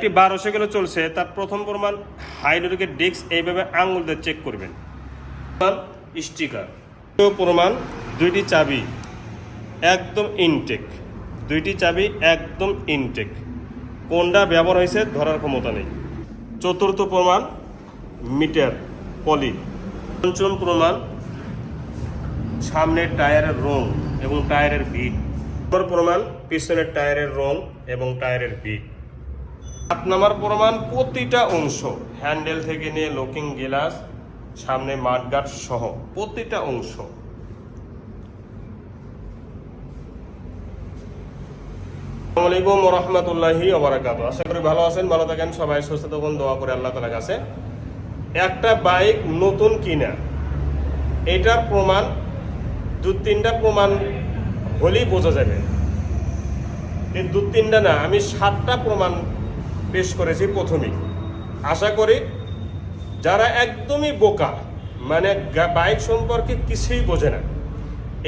একটি বারোশো কিলো চলছে, তার প্রথম প্রমাণ হাইড্রোলিকের ডিস্ক এইভাবে আঙুল দিয়ে চেক করবেন। স্টিকার প্রমাণ, দুইটি চাবি, একদম ইনটেক দুইটি চাবি একদম ইনটেক কোনটা ব্যবহার হয়েছে ধরার ক্ষমতা নেই। চতুর্থ প্রমাণ, মিটার, পলি। পঞ্চম প্রমাণ, সামনের টায়ারের রং এবং টায়ারের বিট প্রমাণ, পিছনের টায়ারের রং এবং টায়ারের বিট সাত নম্বর প্রমাণ, প্রতিটা অংশ হ্যান্ডেল থেকে নিয়ে লকিং গ্লাস, সামনে মাঠগাট সহ প্রতিটা অংশ। আসসালামু আলাইকুম রহমতুল্লাহি ওবরাকাত আশা করি ভালো আছেন, ভালো থাকেন, সবাই সুস্থ থাকুন, দোয়া করে আল্লাহ তালার কাছে। একটা বাইক নতুন কিনা, এটার প্রমাণ, দু তিনটা প্রমাণ হলেই বোঝা যাবে। দু তিনটা না, আমি সাতটা প্রমাণ পেশ করেছি প্রথমেই। আশা করি যারা একদমই বোকা মানে বাইক সম্পর্কে কিছুই বোঝে না,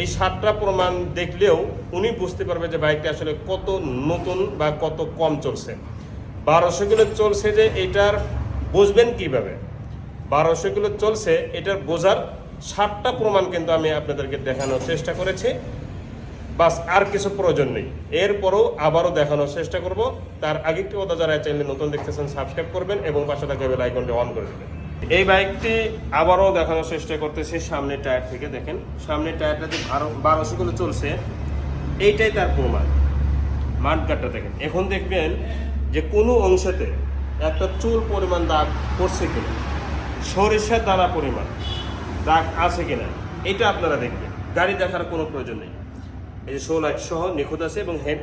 এই সাতটা প্রমাণ দেখলেও উনি বুঝতে পারবে যে বাইকটা আসলে কত নতুন বা কত কম চলছে। বারোশো কিলো চলছে যে এটার বুঝবেন কীভাবে? বারোশো কিলো চলছে, এটার বোঝার সাতটা প্রমাণ কিন্তু আমি আপনাদেরকে দেখানোর চেষ্টা করেছি। বাস আর কিছু প্রয়োজন নেই। এরপরও আবারও দেখানোর চেষ্টা করব। তার আগে একটি কথা যারা চ্যানেলে নতুন দেখতেছেন, সাবস্ক্রাইব করবেন এবং পাশে থাকা বেল আইকনটি অন করে দেবেন। এই বাইকটি আবারও দেখানোর চেষ্টা করতেছি, সামনের টায়ার থেকে দেখেন। সামনের টায়ারটা যে বারো, বারোশো কিলো চলছে, এইটাই তার প্রমাণ। মাঠগাটটা দেখেন। এখন দেখবেন যে কোনো অংশেতে একটা চুল পরিমাণ দাগ পড়ছে কিনা, সরিষার দানা পরিমাণ দাগ আছে কিনা, এটা আপনারা দেখবেন। গাড়ি দেখার কোনো প্রয়োজন নেই। এই যে শো লাইট সহ নিখুঁত আছে এবং হেড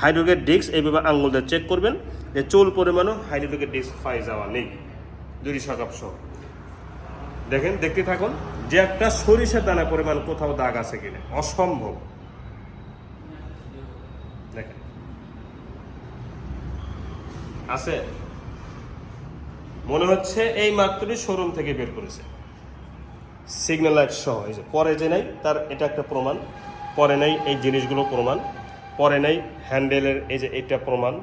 হাইড্রোগেট ডিস্ক এইভাবে আঙ্গুল দিয়ে চেক করবেন যে চুল পরিমাণও হাইড্রোগের ডিস্ক পাই যাওয়া নেই। দুটি সকাপ সহ। দেখেন, দেখতে থাকুন যে একটা সরিষার দানা পরিমাণ কোথাও দাগ আছে কিনা। অসম্ভব। দেখেন। আছে? মনে হচ্ছে এই মাত্রই শোরুম থেকে বের করেছে। সিগন্যাল লাইট সহ, এই যে, পরে যে নাই, তার এটা একটা প্রমাণ। পরে নাই এই জিনিসগুলো প্রমাণ। পরে নাই হ্যান্ডেলের এই যে এটা প্রমাণ,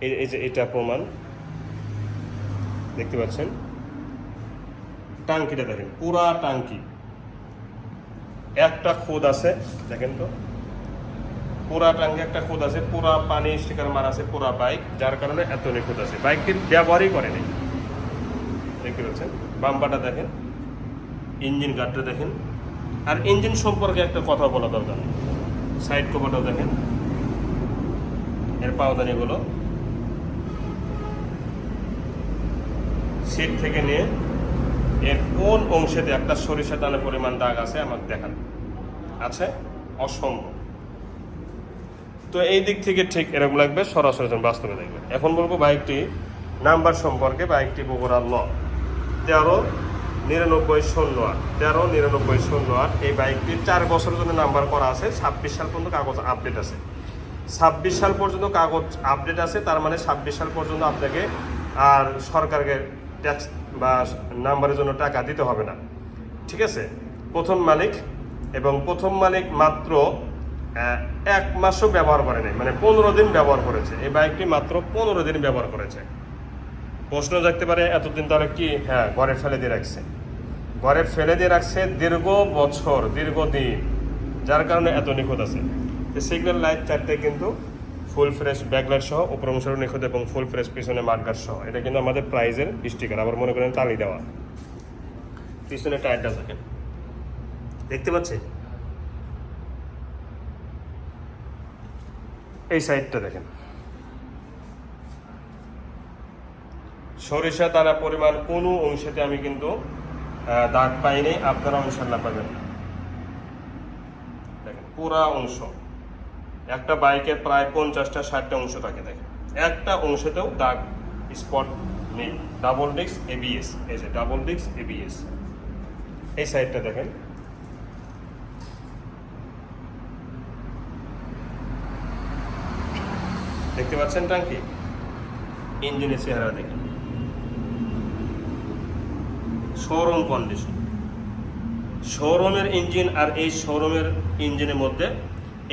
এই যে এটা প্রমাণ। দেখতে পাচ্ছেন? টাঙ্কিটা দেখেন, পুরা টাঙ্কি। একটা খুদ আছে, দেখেন তো। পুরা টাঙ্কি একটা খুদ আছে, পুরা পানি স্টিকার মারা আছে, পুরা বাইক, যার কারণে এত নিখুঁত আছে। বাইকটি ব্যবহারই করেনি দেখতে পাচ্ছেন? বাম্পাটা দেখেন। ইঞ্জিন গার্ডটা দেখেন। আর ইঞ্জিন সম্পর্কে একটা কথা বলা দরকার। সাইড কভারটাও দেখেন। এর পাওদানিগুলো সিট থেকে নিয়ে এর কোন অংশেতে একটা সরিষা দানা পরিমাণ দাগ আছে আমাকে দেখান। আছে? অসম্ভব। তো এই দিক থেকে ঠিক এরকম লাগবে, সরাসরি বাস্তবে দেখবে। এখন বলব বাইকটি নাম্বার সম্পর্কে, বাইকটি বগুড়ার ল। তেরো নিরানব্বই শূন্য আট। তেরো, নিরানব্বই শূন্য আট। এই বাইকটি চার বছরের জন্য নাম্বার করা আছে। ছাব্বিশ সাল পর্যন্ত কাগজ আপডেট আছে। ছাব্বিশ সাল পর্যন্ত কাগজ আপডেট আছে। তার মানে ছাব্বিশ সাল পর্যন্ত আপনাকে আর সরকারকে ট্যাক্স বা নাম্বারের জন্য টাকা দিতে হবে না। ঠিক আছে? প্রথম মালিক এবং প্রথম মালিক মাত্র এক মাসও ব্যবহার করে নাই। মানে পনেরো দিন ব্যবহার করেছে। এই বাইকটি মাত্র পনেরো দিন ব্যবহার করেছে। প্রশ্ন থাকতে পারে, এতদিন তাহলে কি হ্যাঁ ঘরে ফেলে দিয়ে রাখছে। ঘরে ফেলে দিয়ে রাখছে দীর্ঘ বছর দীর্ঘদিন যার কারণে এত নিখুঁত আছে। সিগন্যাল লাইট চারটে কিন্তু ফুল ফ্রেশ ব্যাকলাইট সহ উপর অংশ নিখুঁত এবং ফুল ফ্রেশ পিছনে মার্কার সহ। এটা কিন্তু আমাদের প্রাইজের স্টিকার আবার মনে করেন তালি দেওয়া। পিছনে টায়ারটা দেখেন। দেখতে পাচ্ছি? এই সাইডটা দেখেন। সরিষা দানা পরিমাণ কোনো অংশেতে আমি কিন্তু দাগ পাইনি, আপনারা ইনশাল্লাহ পাবেন। দেখেন, পুরা অংশ। একটা বাইকের প্রায় পঞ্চাশটা, ষাটটা অংশ থাকে, দেখেন। একটা অংশতেও দাগ স্পট নেই। ডাবল ডিস্ক এবিএস এই যে ডাবল ডিস্ক এবিএস এই সাইডটা দেখেন। দেখতে পাচ্ছেন টাঙ্কি ইঞ্জিনের চেহারা দেখেন। শোরুম কন্ডিশন শোরুমের ইঞ্জিন আর এই শোরুমের ইঞ্জিনের মধ্যে,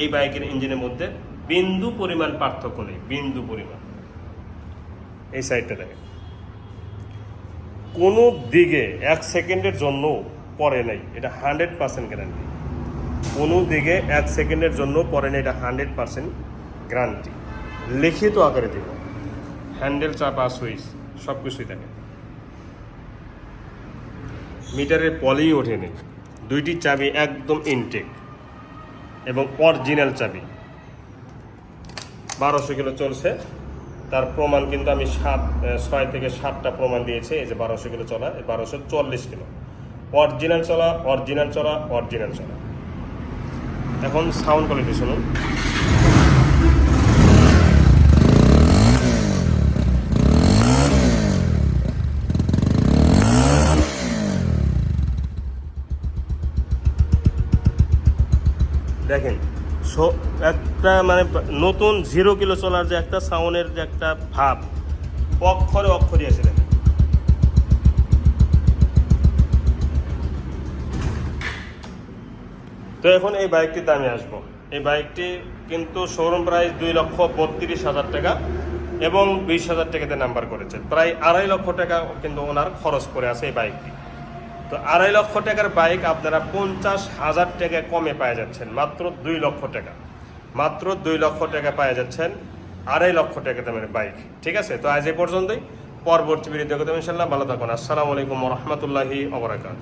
এই বাইকের ইঞ্জিনের মধ্যে বিন্দু পরিমাণ পার্থক্য নেই, বিন্দু পরিমাণ। এই সাইডটা দেখেন। কোনো দিকে এক সেকেন্ডের জন্য পরে নাই, এটা হান্ড্রেড পার্সেন্ট গ্যারান্টি কোনো দিকে এক সেকেন্ডের জন্য পরে নাই, এটা হান্ড্রেড পার্সেন্ট গ্যারান্টি লিখিত আকারে দিব। হ্যান্ডেল চাপা সুইচ সব কিছুই থাকে মিটারের পলেই ওঠেনি। দুইটি চাবি একদম ইনটেক এবং অরিজিনাল চাবি। বারোশো কিলো চলছে। তার প্রমাণ কিন্তু আমি সাত ছয় থেকে সাতটা প্রমাণ দিয়েছি। এই যে বারোশো কিলো চলা বারোশো চল্লিশ কিলো। অরিজিনাল চলা অরিজিনাল চলা অরিজিনাল চলা। এখন সাউন্ড কোয়ালিটি শুনুন। দেখেন একটা মানে নতুন জিরো কিলো চলার যে একটা সাউন্ডের যে একটা ভাব, অক্ষরে অক্ষরই আছে তো এখন এই বাইকটির দামে আসব। এই বাইকটি কিন্তু শোরুম প্রাইস দুই লক্ষ বত্রিশ হাজার টাকা এবং বিশ হাজার টাকাতে নাম্বার করেছে। প্রায় আড়াই লক্ষ টাকা কিন্তু ওনার খরচ করে আছে এই বাইকটি তো আড়াই লক্ষ টাকার বাইক আপনারা পঞ্চাশ হাজার টাকা কমে পাওয়া যাচ্ছেন, মাত্র দুই লক্ষ টাকা। মাত্র দুই লক্ষ টাকা পাওয়া যাচ্ছেন আড়াই লক্ষ টাকা দামের বাইক। ঠিক আছে? তো আজ এ পর্যন্তই। পরবর্তী ভিডিও দেখতে ইনশাল্লাহ ভালো থাকুন। আসসালামু আলাইকুম রহমতুল্লাহি অবরাকাত